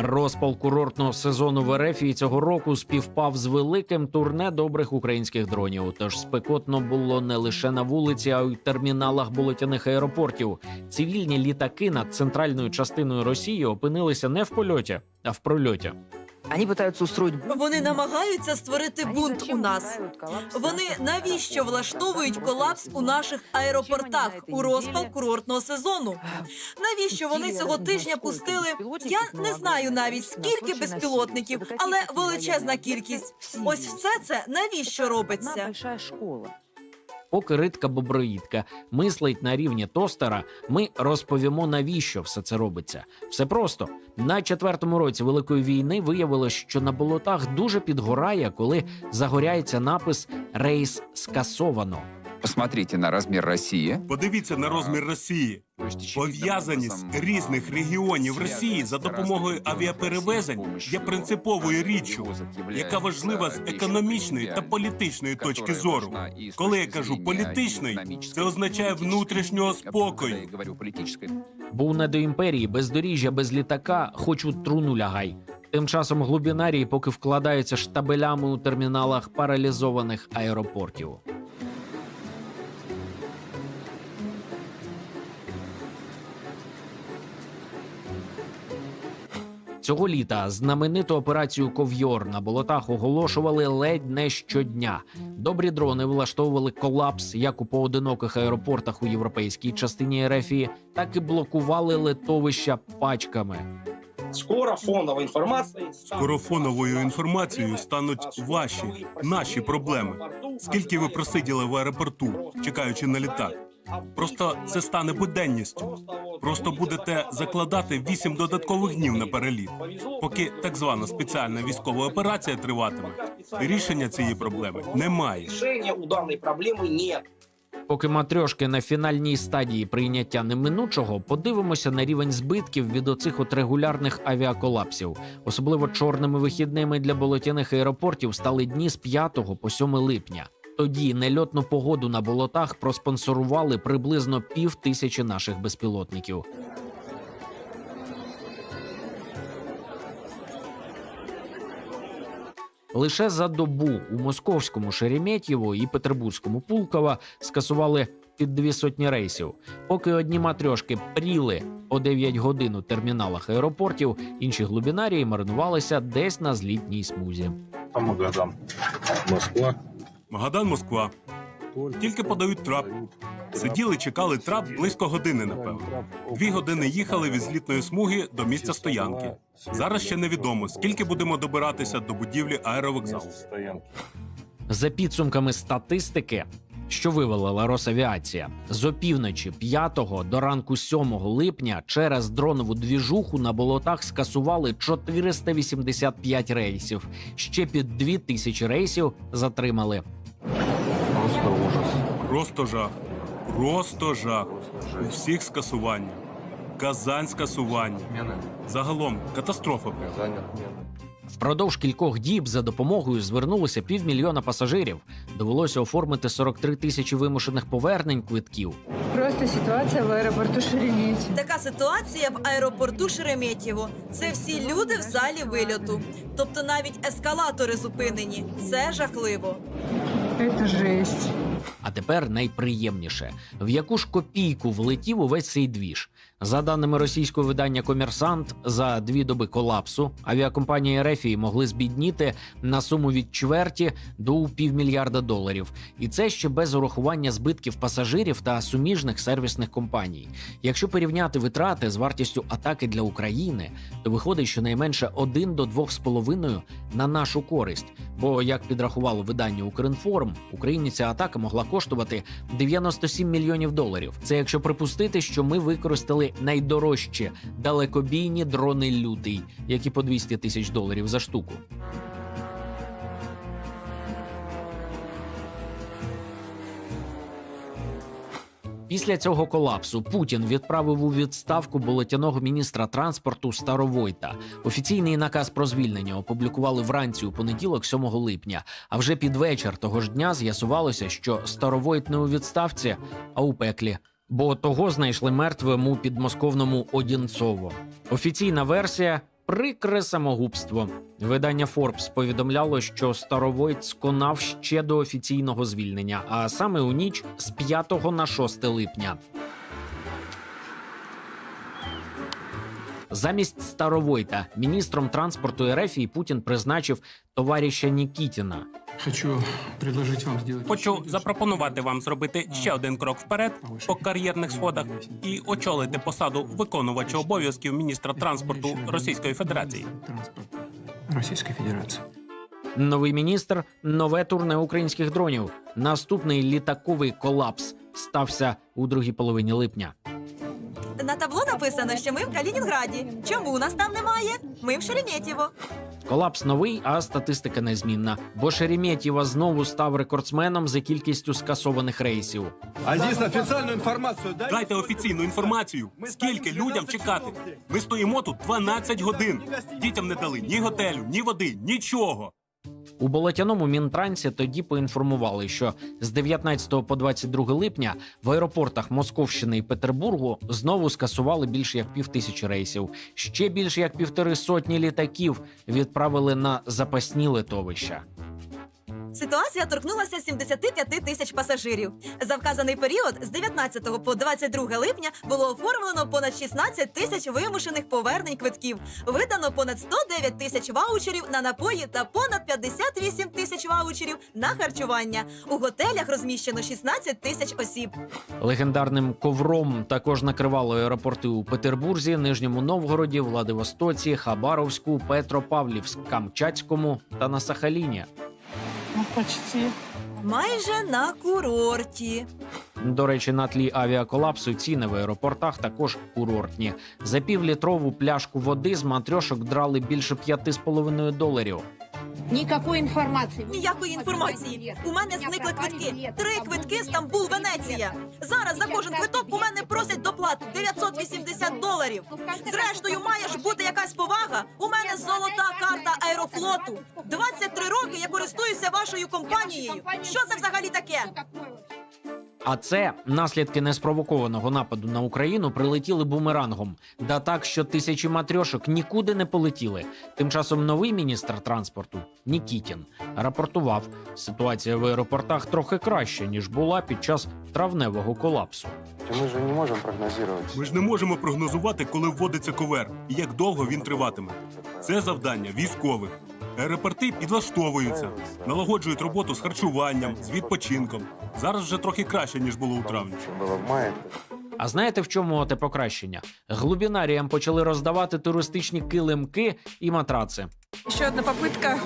Розпал курортного сезону в Ерефії цього року співпав з великим турне добрих українських дронів. Тож спекотно було не лише на вулиці, а й у терміналах болотяних аеропортів. Цивільні літаки над центральною частиною Росії опинилися не в польоті, а в прольоті. Они пытаются устроить бунт. Вони намагаються створити Они бунт у зачем нас. устраивают коллапс Вони наших навіщо аэропортов? влаштовують Что колапс за у наших аеропортах Чим у вони на розпал этой неділі? курортного сезону? Навіщо вони Пустили, цього я не знаю, тижня скільки пустили? безпілотників Я не було, знаю огромне навіть количество, скільки точно безпілотників, носили. але Какие величезна воєнні кількість. об'єкти? Ось Всі. все це навіщо Одна робиться? большая школа. Поки ритка боброїдка мислить на рівні тостера, ми розповімо, навіщо все це робиться. Все просто на четвертому році великої війни виявилось, що на болотах дуже підгорає, коли загоряється напис Рейс скасовано. Посмотрите на размер России. Подивіться на розмір Росії. Пов'язаність різних регіонів Росії за допомогою авіаперевезень є принциповою річчю, яка важлива з економічної та політичної точки зору. Коли я кажу політичний, це означає внутрішнього спокою. Був не до імперії, бездоріжжя, без літака, хоч у труну лягай. Тим часом глубінарії поки вкладаються штабелями у терміналах паралізованих аеропортів. Цього літа знамениту операцію Ков'йор на болотах оголошували ледь не щодня. Добрі дрони влаштовували колапс як у поодиноких аеропортах у європейській частині Ерефії, так і блокували литовища пачками. Скоро фонова інформація Скоро фоновою інформацією стануть ваші, наші проблеми. Скільки ви просиділи в аеропорту, чекаючи на літак? Просто це стане буденністю. Просто будете закладати вісім додаткових днів на переліт, поки так звана спеціальна військова операція триватиме. Рішення цієї проблеми немає. Рішення у даної проблеми нет. Поки матрьошки на фінальній стадії прийняття неминучого, подивимося на рівень збитків від оцих от регулярних авіаколапсів. Особливо чорними вихідними для болотяних аеропортів стали дні з 5 по 7 липня. Тоді нельотну погоду на болотах проспонсорували приблизно пів тисячі наших безпілотників. Лише за добу у московському Шереметьєво і Петербурзькому Пулково скасували під дві сотні рейсів. Поки одні матрьошки пріли по 9 годин у терміналах аеропортів, інші глубінарії маринувалися десь на злітній смузі. Магадан, Москва. Магадан, Москва. Тільки подають трап. Сиділи, чекали трап близько години, напевно. Дві години їхали від злітної смуги до місця стоянки. Зараз ще невідомо, скільки будемо добиратися до будівлі аеровокзалу. За підсумками статистики, що вивалила Росавіація, з опівночі 5 до ранку 7 липня через дронову двіжуху на болотах скасували 485 рейсів. Ще під 2000 рейсів затримали. Просто ужас. Просто жах. Просто жах. У всіх скасування. Казань скасування. Загалом катастрофа прям. Впродовж кількох діб за допомогою звернулося півмільйона пасажирів. Довелося оформити 43 тисячі вимушених повернень квитків. Просто ситуація в аеропорту Шереметьєво. Така ситуація в аеропорту Шереметьєво. Це всі люди в залі вильоту. Тобто навіть ескалатори зупинені. Це жахливо. Це жесть. А тепер найприємніше: в яку ж копійку влетів увесь цей двіж. За даними російського видання Комерсант, за дві доби колапсу авіакомпанії Рефії могли збідніти на суму від чверті до півмільярда доларів. І це ще без урахування збитків пасажирів та суміжних сервісних компаній. Якщо порівняти витрати з вартістю атаки для України, то виходить щонайменше 1 до 2,5 на нашу користь. Бо, як підрахувало видання Укрінформ, Україні ця атака могла коштувати 97 мільйонів доларів. Це якщо припустити, що ми використали найдорожчі далекобійні дрони лютий, які по 200 тисяч доларів за штуку. Після цього колапсу Путін відправив у відставку болотяного міністра транспорту Старовойта. Офіційний наказ про звільнення опублікували вранці у понеділок, 7 липня. А вже під вечір того ж дня з'ясувалося, що Старовойт не у відставці, а у пеклі. Бо того знайшли мертвим у підмосковному Одінцово. Офіційна версія Прикре самогубство. Видання Forbes повідомляло, що Старовойт сконав ще до офіційного звільнення, а саме у ніч з 5 на 6 липня. Замість Старовойта міністром транспорту РФ Путін призначив товариша Нікітіна. Хочу предложить вам сделать... Хочу запропонувати вам зробити ще один крок вперед по кар'єрних сходах і очолити посаду виконувача обов'язків міністра транспорту Російської Федерації. Транспорта Российской Федерации. Новий міністр, нове турне українських дронів. Наступний літаковий колапс стався у другій половині липня. На табло написано, що ми в Калінінграді. Чому нас там немає? Ми в Шереметьєво. Колапс новий, а статистика незмінна. Бо Шереметьєва знову став рекордсменом за кількістю скасованих рейсів. Азіз, офіційну інформацію дай. Дайте офіційну інформацію. Скільки людям чекати? Ми стоїмо тут 12 годин. Дітям не дали ні готелю, ні води, нічого. У болотяному мінтрансі тоді поінформували, що з 19 по 22 липня в аеропортах Московщини і Петербургу знову скасували більше як пів тисячі рейсів. Ще більше як півтори сотні літаків відправили на запасні литовища. Ситуація торкнулася 75 тисяч пасажирів. За вказаний період з 19 по 22 липня було оформлено понад 16 тисяч вимушених повернень квитків. Видано понад 109 тисяч ваучерів на напої та понад 58 тисяч ваучерів на харчування. У готелях розміщено 16 тисяч осіб. Легендарним ковром також накривали аеропорти у Петербурзі, Нижньому Новгороді, Владивостоці, Хабаровську, Петропавлівськ, Камчатському та на Сахаліні. Ну, почти. Майже на курорті. До речі, на тлі авіаколапсу ціни в аеропортах також курортні. За півлітрову пляшку води з матрьошок драли більше 5,5 доларів. Никакой інформації. Ніякої інформації. У мене зникли квитки. Три квитки Стамбул, Венеція. Зараз за кожен квиток у мене просять доплату 980 доларів. Зрештою, має ж бути якась повага. У мене золота карта аерофлоту. 23 роки я користуюся вашою компанією. Що це взагалі таке? А це наслідки неспровокованого нападу на Україну прилетіли бумерангом. Да так, що тисячі матрьошок нікуди не полетіли. Тим часом новий міністр транспорту Нікітін рапортував, ситуація в аеропортах трохи краща ніж була під час травневого колапсу. Мы же не можем прогнозировать. Ми ж не можемо прогнозувати, коли вводиться ковер і як довго він триватиме. Це завдання військових. Аеропорти підлаштовуються, налагоджують роботу з харчуванням, з відпочинком. Зараз вже трохи краще ніж було у травні. Чем было в мае. А знаєте, в чому те покращення? Глубінаріям почали роздавати туристичні килимки і матраци. Еще одна попытка.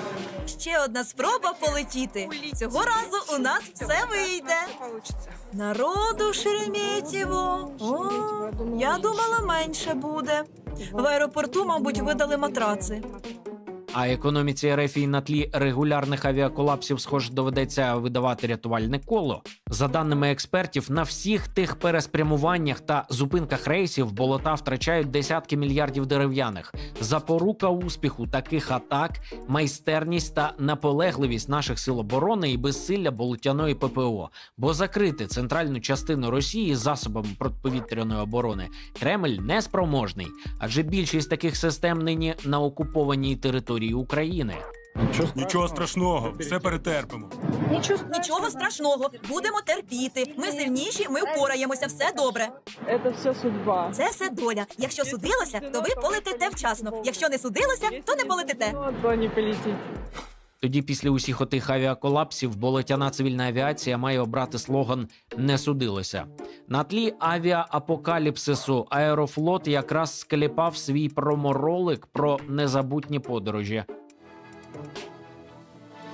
Ще одна спроба полетіти. Цього разу у нас все вийде. Народу в Шереметьєво. О, я думала, менше буде. В аеропорту, мабуть, видали матраци. А економіці РФ на тлі регулярних авіаколапсів, схоже, доведеться видавати рятувальне коло. За даними експертів, на всіх тих переспрямуваннях та зупинках рейсів болота втрачають десятки мільярдів дерев'яних. Запорука успіху таких атак, майстерність та наполегливість наших сил оборони і безсилля болотяної ППО. Бо закрити центральну частину Росії засобами протиповітряної оборони Кремль неспроможний, адже більшість таких систем нині на окупованій території України. Нічого страшного, все перетерпимо. Нічого страшного, будемо терпіти. Ми сильніші, ми впораємося, все добре. Це все судьба. Це все доля. Якщо судилося, то ви полетите вчасно. Якщо не судилося, то не полетите. Тоді, після усіх отих авіаколапсів, болотяна цивільна авіація має обрати слоган Не судилося. На тлі авіаапокаліпсису Аерофлот якраз скліпав свій проморолик про незабутні подорожі.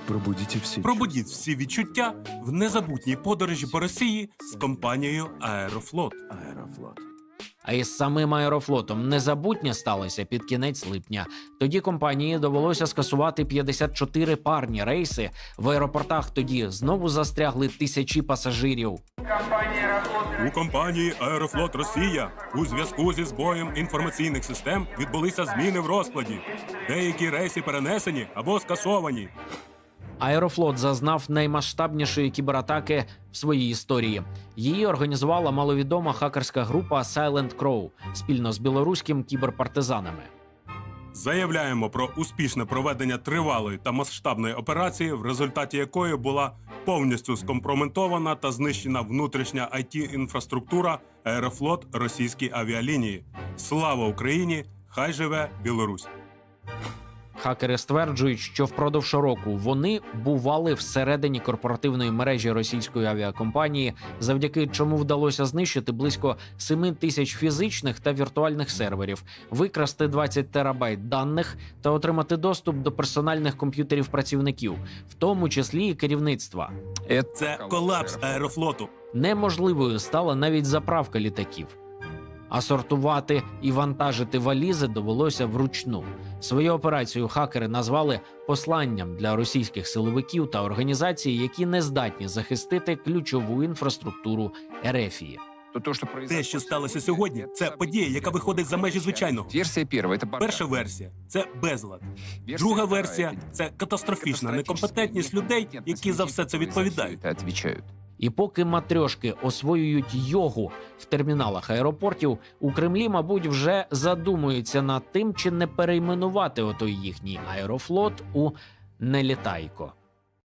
Пробудите все. Пробудіть всі відчуття в незабутній подорожі по Росії з компанією Аерофлот. Аэрофлот. А із самим аерофлотом незабутнє сталося під кінець липня. Тоді компанії довелося скасувати 54 парні рейси. В аеропортах тоді знову застрягли тисячі пасажирів. У компанії Аерофлот Росія у зв'язку зі збоєм інформаційних систем відбулися зміни в розкладі. Деякі рейси перенесені або скасовані. Аерофлот зазнав наймасштабнішої кібератаки в своїй історії. Її організувала маловідома хакерська група Silent Crow спільно з білоруським кіберпартизанами. Заявляємо про успішне проведення тривалої та масштабної операції, в результаті якої була повністю скомпрометована та знищена внутрішня it інфраструктура Аерофлот російській авіалінії. Слава Україні! Хай живе Білорусь! Хакери стверджують, що впродовж року вони бували всередині корпоративної мережі російської авіакомпанії, завдяки чому вдалося знищити близько 7 тисяч фізичних та віртуальних серверів, викрасти 20 терабайт даних та отримати доступ до персональних комп'ютерів працівників, в тому числі і керівництва. Це колапс аерофлоту. Неможливою стала навіть заправка літаків. А сортувати і вантажити валізи довелося вручну. Свою операцію хакери назвали посланням для російських силовиків та організацій, які не здатні захистити ключову інфраструктуру Ерефії. То, то, что Те, що сталося сьогодні, це подія, яка виходить за межі звичайного. Версия первая. Перша версія це безлад. Друга версія – це катастрофічна некомпетентність людей, які за все це відповідають. І поки матрьошки освоюють йогу в терміналах аеропортів, у Кремлі, мабуть, вже задумуються над тим, чи не перейменувати отой їхній аерофлот у Нелітайко.